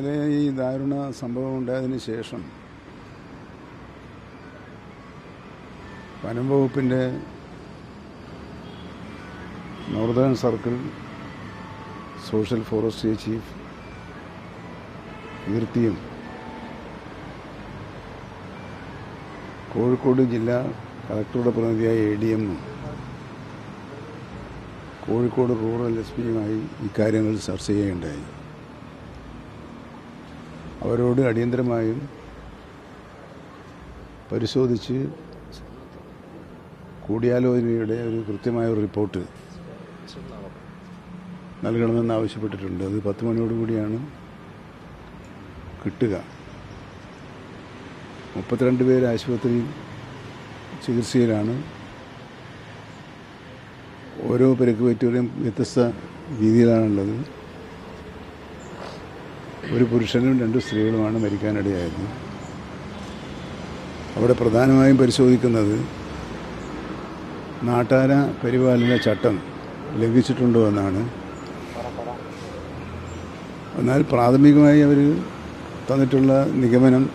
ഇന്നലെ ഈ ദാരുണ സംഭവം ഉണ്ടായതിന് ശേഷം വനം വകുപ്പിന്റെ northern circle social forestry chief കീർത്തിയും Kozhikode ജില്ലാ കളക്ടറുടെ പ്രതിനിധിയായ എ ഡി എമ്മും കോഴിക്കോട് റൂറൽ എസ് പിയുമായി ഇക്കാര്യങ്ങൾ ചർച്ച ചെയ്യുകയുണ്ടായി. അവരോട് അടിയന്തരമായും പരിശോധിച്ച് കൂടിയാലോചനയുടെ ഒരു കൃത്യമായ ഒരു റിപ്പോർട്ട് നൽകണമെന്ന് ആവശ്യപ്പെട്ടിട്ടുണ്ട്. അത് പത്ത് മണിയോടുകൂടിയാണ് കിട്ടുക. മുപ്പത്തിരണ്ട് പേര് ആശുപത്രിയിൽ ചികിത്സയിലാണ്. ഓരോ പരിക്ക് പറ്റിയവരെയും വ്യത്യസ്ത രീതിയിലാണുള്ളത്. ഒരു പുരുഷനും രണ്ട് സ്ത്രീകളുമാണ് മരിക്കാനിടയായത്. അവിടെ പ്രധാനമായും പരിശോധിക്കുന്നത് നാട്ടാര പരിപാലന ചട്ടം ലംഘിച്ചിട്ടുണ്ടോ എന്നാണ്. എന്നാൽ പ്രാഥമികമായി അവർ തന്നിട്ടുള്ള നിഗമനം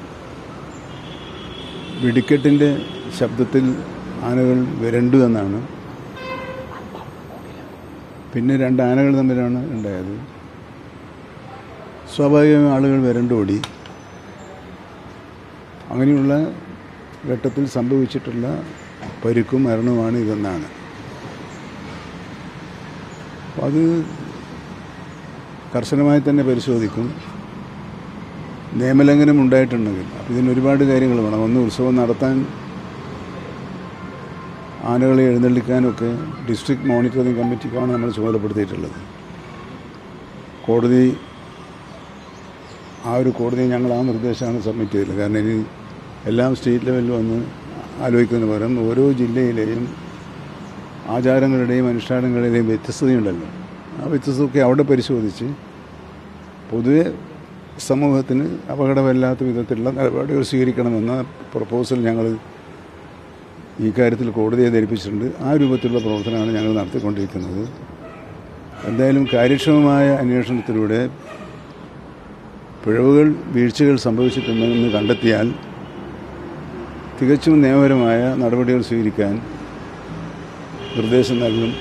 വെടിക്കെട്ടിന്റെ ശബ്ദത്തിൽ ആനകൾ വരണ്ടു എന്നാണ്. പിന്നെ രണ്ട് ആനകൾ തമ്മിലാണ് ഉണ്ടായത്. സ്വാഭാവികമായും ആളുകൾ വരണ്ടോടി? അങ്ങനെയുള്ള ഘട്ടത്തിൽ സംഭവിച്ചിട്ടുള്ള പരുക്കും മരണവുമാണ് ഇതെന്നാണ്. അത് കർശനമായി തന്നെ പരിശോധിക്കും. നിയമലംഘനം ഉണ്ടായിട്ടുണ്ടെങ്കിൽ. അപ്പോൾ ഇതിന് ഒരുപാട് കാര്യങ്ങൾ വേണം. ഒന്ന് ഉത്സവം നടത്താൻ ആനകളെ എഴുന്നള്ളിക്കാനൊക്കെ ഡിസ്ട്രിക്ട് മോണിറ്ററിംഗ് കമ്മിറ്റിക്കാണ് നമ്മൾ ചുമതലപ്പെടുത്തിയിട്ടുള്ളത്. കോടതി ആ ഒരു കോടതി ഞങ്ങൾ ആ നിർദ്ദേശമാണ് സബ്മിറ്റ് ചെയ്തത്. കാരണം ഇനി എല്ലാം സ്റ്റേറ്റ് ലെവലിൽ വന്ന് ആലോചിക്കുന്നതിന് പകരം ഓരോ ജില്ലയിലെയും ആചാരങ്ങളുടെയും അനുഷ്ഠാനങ്ങളുടെയും വ്യത്യസ്തതയുണ്ടല്ലോ. ആ വ്യത്യസ്തതയൊക്കെ അവിടെ പരിശോധിച്ച് പൊതുവെ സമൂഹത്തിന് അപകടമില്ലാത്ത വിധത്തിലുള്ള നിലപാടുകൾ സ്വീകരിക്കണമെന്ന പ്രപ്പോസൽ ഞങ്ങൾ ഈ കാര്യത്തിൽ കോടതിയെ ധരിപ്പിച്ചിട്ടുണ്ട്. ആ രൂപത്തിലുള്ള പ്രവർത്തനമാണ് ഞങ്ങൾ നടത്തിക്കൊണ്ടിരിക്കുന്നത്. എന്തായാലും കാര്യക്ഷമമായ അന്വേഷണത്തിലൂടെ പിഴവുകൾ വീഴ്ചകൾ സംഭവിച്ചിട്ടുണ്ടെന്ന് കണ്ടെത്തിയാൽ തികച്ചും നിയമപരമായ നടപടികൾ സ്വീകരിക്കാൻ നിർദ്ദേശം നൽകും.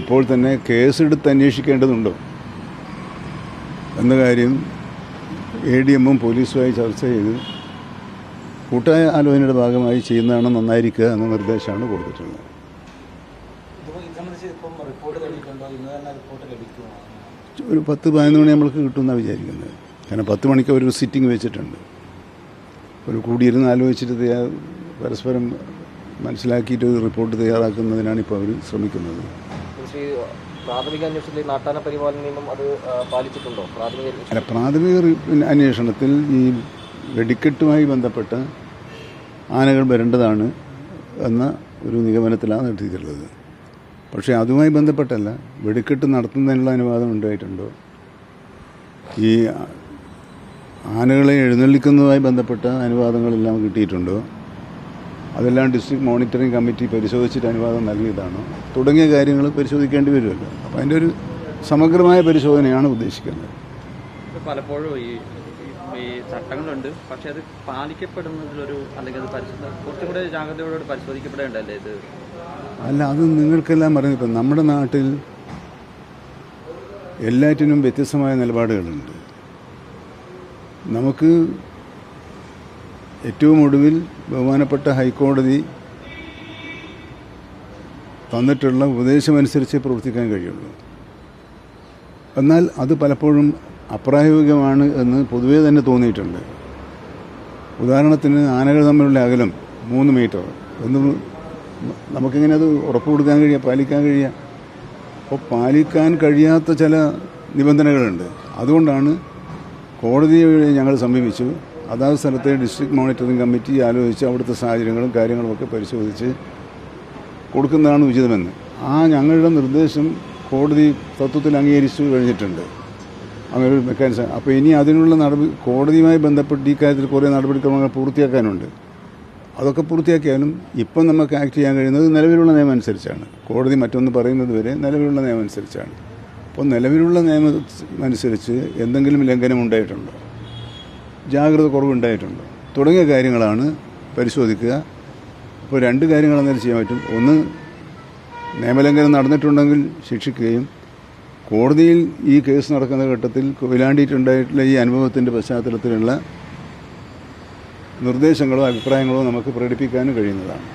ഇപ്പോൾ തന്നെ കേസെടുത്ത് അന്വേഷിക്കേണ്ടതുണ്ടോ? എന്ന കാര്യം എ ഡി എമ്മും പോലീസുമായി ചർച്ച ചെയ്ത് കൂട്ടായ ആലോചനയുടെ ഭാഗമായി ചെയ്യുന്നതാണ് നന്നായിരിക്കുക എന്ന നിർദ്ദേശമാണ് കൊടുത്തിട്ടുള്ളത്. റിപ്പോർട്ട് ലഭിക്കുമോ? ഒരു പത്ത് പതിനൊന്ന് മണി നമ്മൾക്ക് കിട്ടുമെന്നാണ് വിചാരിക്കുന്നത്. കാരണം പത്ത് മണിക്ക് ഒരു സിറ്റിംഗ് വെച്ചിട്ടുണ്ട്. ഒരു കൂടിയിരുന്ന് ആലോചിച്ചിട്ട് തയ്യാ- പരസ്പരം മനസ്സിലാക്കിയിട്ട് ഒരു റിപ്പോർട്ട് തയ്യാറാക്കുന്നതിനാണ് ഇപ്പോൾ അവർ ശ്രമിക്കുന്നത്. പ്രാഥമിക അന്വേഷണത്തിൽ ഈ നാട്ടാന പരിപാലന നിയമം അത് പാലിച്ചിട്ടുണ്ടോ? പ്രാഥമിക അല്ല പ്രാഥമിക അന്വേഷണത്തിൽ ഈ വെടിക്കെട്ടുമായി ബന്ധപ്പെട്ട് ആനകൾ വരേണ്ടതാണ് എന്ന ഒരു നിഗമനത്തിലാണ് എത്തിയിട്ടുള്ളത് പക്ഷേ അതുമായി ബന്ധപ്പെട്ടല്ല. വെടിക്കെട്ട് നടത്തുന്നതിനുള്ള അനുവാദം ഉണ്ടായിട്ടുണ്ടോ? ഈ ആനകളെ എഴുന്നള്ളിക്കുന്നതുമായി ബന്ധപ്പെട്ട അനുവാദങ്ങളെല്ലാം കിട്ടിയിട്ടുണ്ടോ? അതെല്ലാം ഡിസ്ട്രിക്ട് മോണിറ്ററിംഗ് കമ്മിറ്റി പരിശോധിച്ചിട്ട് അനുവാദം നൽകിയതാണോ? തുടങ്ങിയ കാര്യങ്ങൾ പരിശോധിക്കേണ്ടി വരുമല്ലോ. അപ്പോൾ അതിന്റെ ഒരു സമഗ്രമായ പരിശോധനയാണ് ഉദ്ദേശിക്കുന്നത്. പലപ്പോഴും ഈ ഈ ചട്ടങ്ങളുണ്ട്. പക്ഷേ അത് പാലിക്കപ്പെടുന്നതിലൊരു അല്ലെങ്കിൽ അത് പരിശോധന കുറച്ചും കൂടെ ജാഗ്രതയോടെ പരിശോധിക്കപ്പെടേണ്ടല്ലേ ഇത്? അല്ല അത് നിങ്ങൾക്കെല്ലാം ഇപ്പം നമ്മുടെ നാട്ടിൽ എല്ലാറ്റിനും വ്യത്യസ്തമായ നിലപാടുകളുണ്ട്. നമുക്ക് ഏറ്റവും ഒടുവിൽ ബഹുമാനപ്പെട്ട ഹൈക്കോടതി തന്നിട്ടുള്ള ഉപദേശമനുസരിച്ച് പ്രവർത്തിക്കാൻ കഴിയുള്ളൂ. എന്നാൽ അത് പലപ്പോഴും അപ്രായോഗികമാണ് എന്ന് പൊതുവേ തന്നെ തോന്നിയിട്ടുണ്ട്. ഉദാഹരണത്തിന് ആനകൾ തമ്മിലുള്ള അകലം മൂന്ന് മീറ്റർ എന്ന് നമുക്കിങ്ങനെ അത് ഉറപ്പ് കൊടുക്കാൻ കഴിയുക പാലിക്കാൻ കഴിയുക അപ്പോൾ പാലിക്കാൻ കഴിയാത്ത ചില നിബന്ധനകളുണ്ട്. അതുകൊണ്ടാണ് കോടതിയെ ഞങ്ങൾ സമീപിച്ചു. അതാത് സ്ഥലത്തെ ഡിസ്ട്രിക്ട് മോണിറ്ററിംഗ് കമ്മിറ്റി ആലോചിച്ച് അവിടുത്തെ സാഹചര്യങ്ങളും കാര്യങ്ങളുമൊക്കെ പരിശോധിച്ച് കൊടുക്കുന്നതാണ് ഉചിതമെന്ന്. ആ ഞങ്ങളുടെ നിർദ്ദേശം കോടതി തത്വത്തിൽ അംഗീകരിച്ചു കഴിഞ്ഞിട്ടുണ്ട്. അങ്ങനെ ഒരു മെക്കാനിസം അപ്പോൾ ഇനി അതിനുള്ള നടപടി കോടതിയുമായി ബന്ധപ്പെട്ട് ഈ കാര്യത്തിൽ കുറേ നടപടിക്രമങ്ങൾ പൂർത്തിയാക്കാനുണ്ട്. അതൊക്കെ പൂർത്തിയാക്കിയാലും ഇപ്പം നമുക്ക് ആക്ട് ചെയ്യാൻ കഴിയുന്നത് നിലവിലുള്ള നിയമം അനുസരിച്ചാണ് കോടതി മറ്റൊന്ന് പറയുന്നത് വരെ നിലവിലുള്ള നിയമം അനുസരിച്ചാണ് അപ്പോൾ നിലവിലുള്ള നിയമം അനുസരിച്ച് എന്തെങ്കിലും ലംഘനം ഉണ്ടായിട്ടുണ്ടോ? ജാഗ്രത കുറവുണ്ടായിട്ടുണ്ടോ? തുടങ്ങിയ കാര്യങ്ങളാണ് പരിശോധിക്കുക. അപ്പോൾ രണ്ട് കാര്യങ്ങൾ അന്നേരം ചെയ്യാൻ പറ്റും. ഒന്ന് നിയമലംഘനം നടന്നിട്ടുണ്ടെങ്കിൽ ശിക്ഷിക്കുകയും കോടതിയിൽ ഈ കേസ് നടക്കുന്ന ഘട്ടത്തിൽ കൊയിലാണ്ടിയിട്ടുണ്ടായിട്ടുള്ള ഈ അനുഭവത്തിന്റെ പശ്ചാത്തലത്തിലുള്ള നിർദ്ദേശങ്ങളോ അഭിപ്രായങ്ങളോ നമുക്ക് പ്രകടിപ്പിക്കാനും കഴിയുന്നതാണ്.